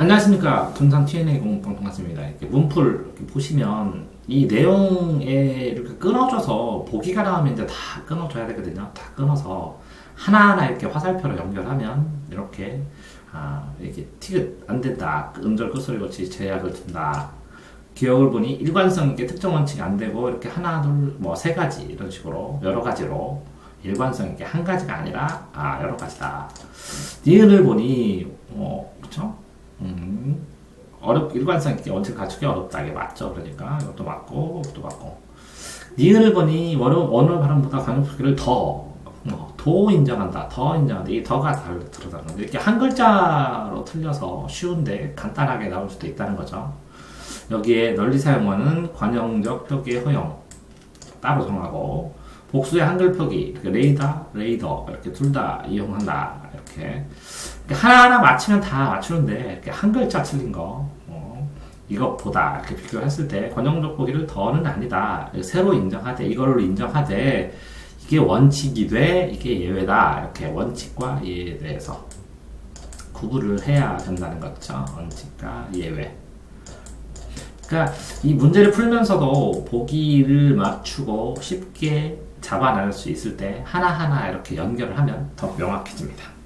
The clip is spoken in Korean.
안녕하십니까 동산 T&A 공부방 동산입니다. 이렇게 문풀 이렇게 보시면 이 내용에 이렇게 끊어져서 보기가 나오면 이제 다 끊어줘야 되거든요. 다 끊어서 하나하나 이렇게 화살표로 연결하면 이렇게 아 이렇게 티귿 안 된다. 음절 끝소리 없이 제약을 둔다. 기억을 보니 일관성 있게 특정 원칙이 안 되고 이렇게 하나 둘뭐 세 가지 이런 식으로 여러 가지로 일관성 있게 한 가지가 아니라 아 여러 가지다. 니은을 보니 어? 음, 어렵 일관성 있게 원칙 갖추기 어렵다. 이게 맞죠. 그러니까 이것도 맞고 이것도 맞고. 니은을 보니 원어 원어 발음보다 강조표기를 더 어, 도 인정한다. 더 인정한다. 이 더가 잘 들어가는 건데 이렇게 한 글자로 틀려서 쉬운데 간단하게 나올 수도 있다는 거죠. 여기에 널리 사용하는 관용적 표기의 허용 따로 정하고 복수의 한글 표기 이렇게 레이더 레이더 이렇게 둘 다 이용한다 이렇게. 하나하나 맞추면 다 맞추는데 이렇게 한 글자 틀린 거 어, 이것보다 이렇게 비교했을 때 관용적 보기를 더는 아니다. 새로 인정하되 이거를 인정하되 이게 원칙이 돼 이게 예외다. 이렇게 원칙과 예외에 대해서 구분을 해야 된다는 거죠. 원칙과 예외. 그러니까 이 문제를 풀면서도 보기를 맞추고 쉽게 잡아낼 수 있을 때 하나하나 이렇게 연결을 하면 더 명확해집니다.